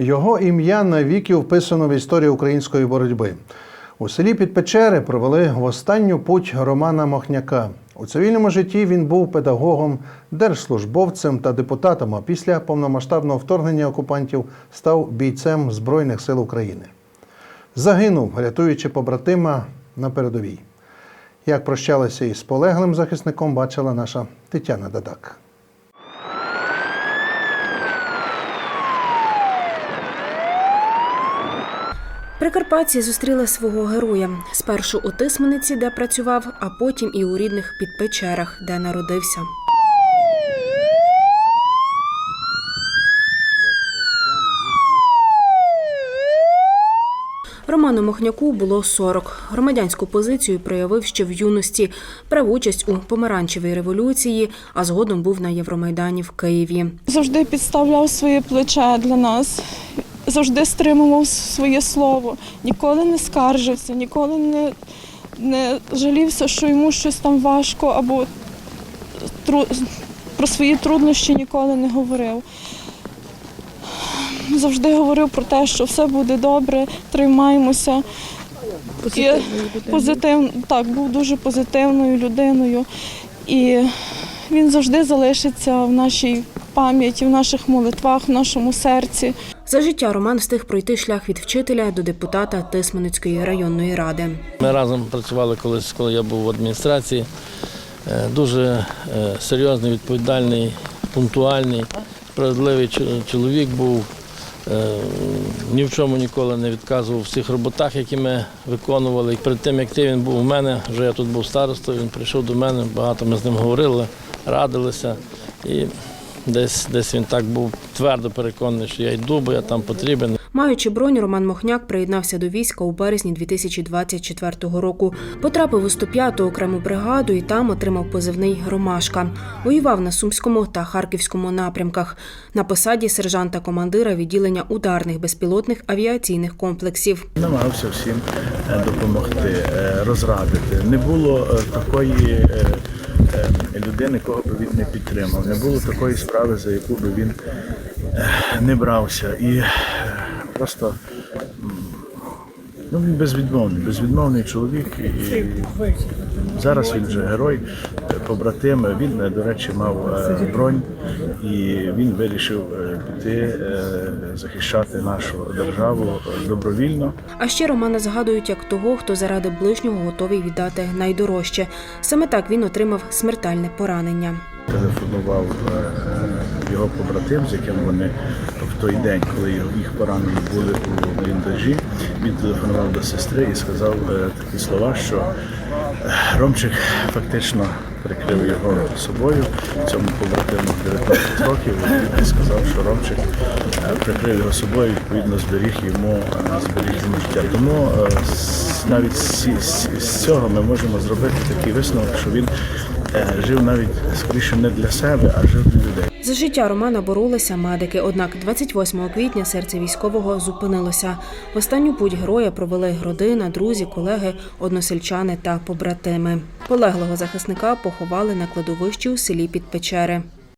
Його ім'я навіки вписано в історію української боротьби. У селі Підпечери провели в останню путь Романа Мохняка. У цивільному житті він був педагогом, держслужбовцем та депутатом. А після повномасштабного вторгнення окупантів став бійцем Збройних сил України. Загинув, рятуючи побратима на передовій. Як прощалися із полеглим захисником, бачила наша Тетяна Дадак. Прикарпатці зустріли свого героя спершу у Тисмениці, де працював, а потім і у рідних Підпечерах, де народився. Роману Мохняку було 40. Громадянську позицію проявив ще в юності, брав участь у помаранчевій революції, а згодом був на Євромайдані в Києві. завжди підставляв своє плече для нас, завжди стримував своє слово, ніколи не скаржився, ніколи не, не жалівся, що йому щось там важко або тру... про свої труднощі ніколи не говорив. Завжди говорив про те, що все буде добре, тримаємося. І позитив, так, був дуже позитивною людиною. І він завжди залишиться в нашій пам'яті, в наших молитвах, в нашому серці. За життя Роман встиг пройти шлях від вчителя до депутата Тисменицької районної ради. Ми разом працювали колись, коли я був в адміністрації. Е, Дуже е, серйозний, відповідальний, пунктуальний, справедливий чоловік був. Е, Ні в чому ніколи не відказував в всіх роботах, які ми виконували. І перед тим, як ти він був у мене, вже я тут був старостою, він прийшов до мене, багато ми з ним говорили, радилися. І десь, десь він так був твердо переконаний, що я йду, бо я там потрібен. Маючи бронь, Роман Мохняк приєднався до війська у березні 2024 року. Потрапив у 105-ту окрему бригаду і там отримав позивний Ромашка. Воював на Сумському та Харківському напрямках. На посаді сержанта командира відділення ударних безпілотних авіаційних комплексів. Намагався всім е, допомогти, е, розрадити. Не було е, такої людини, кого би він не підтримав. Не було такої справи, за яку би він е, не брався. І е, просто ну, він безвідмовний, безвідмовний чоловік. І зараз він вже герой, е, побратим. Він, е, до речі, мав е, бронь і він вирішив е, піти захищати нашу державу добровільно. А ще Романа згадують як того, хто заради ближнього готовий віддати найдорожче. Саме так він отримав смертельне поранення. Телефонував його побратим, з яким вони в той день, коли їх поранені були у бліндажі. Він телефонував до сестри і сказав такі слова, що Ромчик фактично прикрив його собою. Цьому побратиму 19 років. І сказав, що Ромчик е, прикрив його собою, відповідно зберіг йому е, зберіг йому життя. Тому е, навіть з, цього ми можемо зробити такий висновок, що він жив навіть скоріше не для себе, а жив для людей. За життя Романа боролися медики. Однак 28 квітня серце військового зупинилося. В останню путь героя провели родина, друзі, колеги, односельчани та побратими. Полеглого захисника поховали на кладовищі у селі Підпечери.